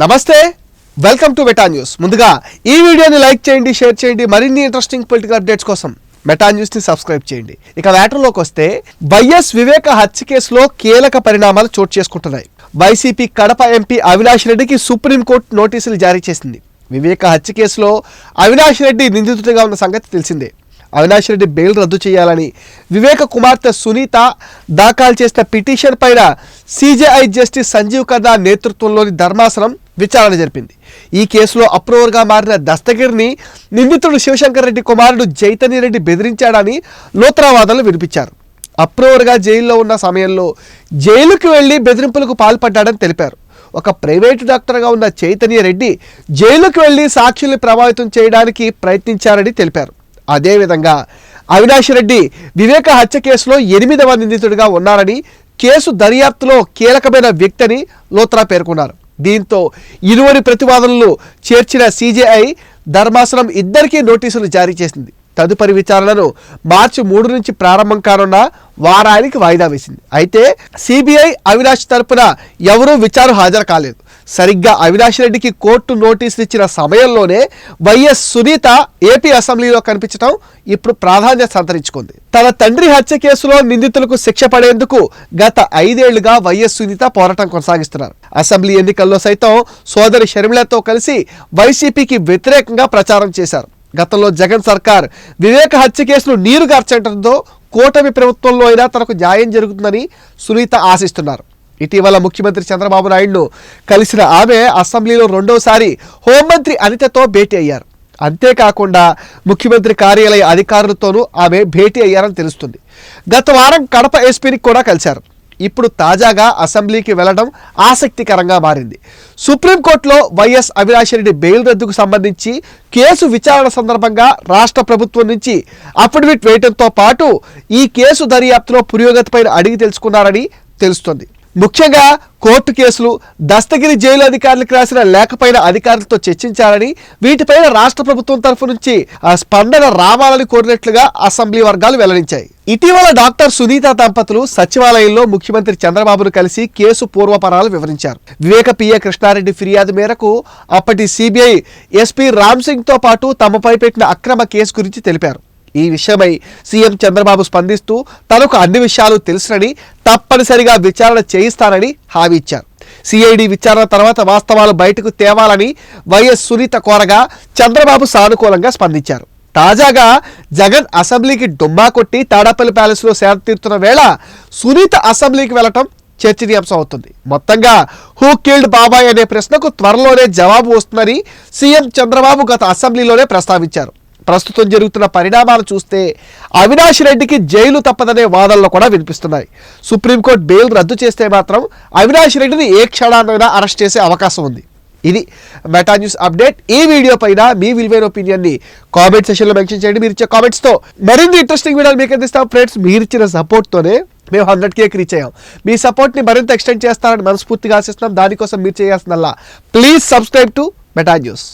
నమస్తే welcome to Meta news ముందుగా ఈ వీడియోని లైక్ చేయండి షేర్ చేయండి మరిన్ని ఇంట్రెస్టింగ్ పొలిటికల్ అప్డేట్స్ కోసం మెటా న్యూస్ని సబ్స్క్రైబ్ చేయండి. ఇక మ్యాటర్లోకి వస్తే వైఎస్ వివేక హత్య కేసులో కీలక పరిణామాలు చోటు చేసుకుంటున్నాయి. వైసీపీ కడప ఎంపీ అవినాష్ రెడ్డికి సుప్రీంకోర్టు నోటీసులు జారీ చేసింది. వివేక హత్య కేసులో అవినాష్ రెడ్డి నిందితుడిగా ఉన్న సంగతి తెలిసిందే. అవినాష్ రెడ్డి బెయిల్ రద్దు చేయాలని వివేక కుమార్తె సునీత దాఖలు చేసిన పిటిషన్ పైన సిజేఐ జస్టిస్ సంజీవ్ కర్దా నేతృత్వంలోని ధర్మాసనం విచారణ జరిపింది. ఈ కేసులో అప్రూవర్గా మారిన దస్తగిరిని నిందితుడు శివశంకర్ రెడ్డి కుమారుడు చైతన్య రెడ్డి బెదిరించాడని లోత్రావాదనలు వినిపించారు. అప్రూవర్గా జైల్లో ఉన్న సమయంలో జైలుకు వెళ్ళి బెదిరింపులకు పాల్పడ్డాడని తెలిపారు. ఒక ప్రైవేటు డాక్టర్గా ఉన్న చైతన్య రెడ్డి జైలుకు వెళ్ళి సాక్షుల్ని ప్రభావితం చేయడానికి ప్రయత్నించారని తెలిపారు. అదేవిధంగా అవినాష్ రెడ్డి వివేక హత్య కేసులో ఎనిమిదవ నిందితుడిగా ఉన్నారని కేసు దర్యాప్తులో కీలకమైన వ్యక్తి అని లోత్రా పేర్కొన్నారు. దీంతో ఇరువురి ప్రతివాదనలు చేర్చిన సీజేఐ ధర్మాసనం ఇద్దరికీ నోటీసులు జారీ చేసింది. తదుపరి విచారణను మార్చి మూడు నుంచి ప్రారంభం కానున్న వారానికి వాయిదా వేసింది. అయితే సిబిఐ అవినాష్ తరపున ఎవరూ విచారణ హాజరు కాలేదు. సరిగ్గా అవినాష్ రెడ్డికి కోర్టు నోటీసులు ఇచ్చిన సమయంలోనే వైఎస్ సునీత ఏపీ అసెంబ్లీలో కనిపించడం ఇప్పుడు ప్రాధాన్యత సంతరించుకుంది. తన తండ్రి హత్య కేసులో నిందితులకు శిక్ష పడేందుకు గత ఐదేళ్ళుగా వైఎస్ సునీత పోరాటం కొనసాగిస్తున్నారు. అసెంబ్లీ ఎన్నికల్లో సైతం సోదరి షర్మిలతో కలిసి వైసీపీకి వ్యతిరేకంగా ప్రచారం చేశారు. గతంలో జగన్ సర్కార్ వివేక హత్య కేసును నీరుగార్చడంతో కూటమి ప్రభుత్వంలో అయినా తనకు న్యాయం జరుగుతుందని సునీత ఆశిస్తున్నారు. ఇటీవల ముఖ్యమంత్రి చంద్రబాబు నాయుడును కలిసిన ఆమె అసెంబ్లీలో రెండోసారి హోంమంత్రి అనితతో భేటీ అయ్యారు. అంతేకాకుండా ముఖ్యమంత్రి కార్యాలయ అధికారులతోనూ ఆమె భేటీ అయ్యారని తెలుస్తుంది. గత వారం కడప ఎస్పీని కూడా కలిశారు. ఇప్పుడు తాజాగా అసెంబ్లీకి వెళ్ళడం ఆసక్తికరంగా మారింది. సుప్రీంకోర్టులో వైఎస్ అవినాష్ రెడ్డి బెయిల్ రద్దుకు సంబంధించి కేసు విచారణ సందర్భంగా రాష్ట్ర ప్రభుత్వం నుంచి అఫిడవిట్ వేయడంతో పాటు ఈ కేసు దర్యాప్తులో పురోగతిపైన అడిగి తెలుసుకున్నారని తెలుస్తోంది. ముఖ్యంగా కోర్టు కేసులు దస్తగిరి జైలు అధికారులకు రాసిన లేఖపైన అధికారులతో చర్చించాలని వీటిపైన రాష్ట్ర ప్రభుత్వం తరఫు నుంచి ఆ స్పందన రావాలని కోరినట్లుగా అసెంబ్లీ వర్గాలు వెల్లడించాయి. ఇటీవల డాక్టర్ సునీత దంపతులు సచివాలయంలో ముఖ్యమంత్రి చంద్రబాబును కలిసి కేసు పూర్వపరాలు వివరించారు. వివేక పిఏ కృష్ణారెడ్డి ఫిర్యాదు మేరకు అప్పటి సిబిఐ ఎస్పీ రామ్ సింగ్తో పాటు తమపై పెట్టిన అక్రమ కేసు గురించి తెలిపారు. ఈ విషయమై సీఎం చంద్రబాబు స్పందిస్తూ తనకు అన్ని విషయాలు తెలుసునని తప్పనిసరిగా విచారణ చేయిస్తానని హామీ ఇచ్చారు. సిఐడి విచారణ తర్వాత వాస్తవాలు బయటకు తేవాలని వైఎస్ సునీత కోరగా చంద్రబాబు సానుకూలంగా స్పందించారు. తాజాగా జగన్ అసెంబ్లీకి డుమ్మా కొట్టి తాడాపల్లి ప్యాలెస్లో సేవ తీరుతున్న వేళ సునీత అసెంబ్లీకి వెళ్ళటం చర్చనీయాంశం అవుతుంది. మొత్తంగా హూ కిల్డ్ బాబాయ్ అనే ప్రశ్నకు త్వరలోనే జవాబు వస్తుందని సీఎం చంద్రబాబు గత అసెంబ్లీలోనే ప్రస్తావించారు. ప్రస్తుతం జరుగుతున్న పరిణామాలు చూస్తే అవినాష్ రెడ్డికి జైలు తప్పదనే వాదనలు కూడా వినిపిస్తున్నాయి. సుప్రీంకోర్టు బెయిల్ రద్దు చేస్తే మాత్రం అవినాష్ రెడ్డిని ఏ క్షణాన్నైనా అరెస్ట్ చేసే అవకాశం ఉంది. ఇది మెటా న్యూస్ అప్డేట్. ఈ వీడియో పైన మీ విలువైన ఒపీనియన్ని కామెంట్ సెషన్లో మెన్షన్ చేయండి. మీరు ఇచ్చే కామెంట్స్తో మరిన్ని ఇంట్రెస్టింగ్ వీడియోలు మీకు అందిస్తాం. ఫ్రెండ్స్ మీరు ఇచ్చిన సపోర్ట్తోనే మేము హండ్రెడ్ కేక్ రీచ్ అయ్యాం. మీ సపోర్ట్ని మరింత ఎక్స్టెండ్ చేస్తారని మనస్ఫూర్తిగా ఆశిస్తున్నాం. దానికోసం మీరు చేయాల్సిందల్లా please subscribe to Meta news.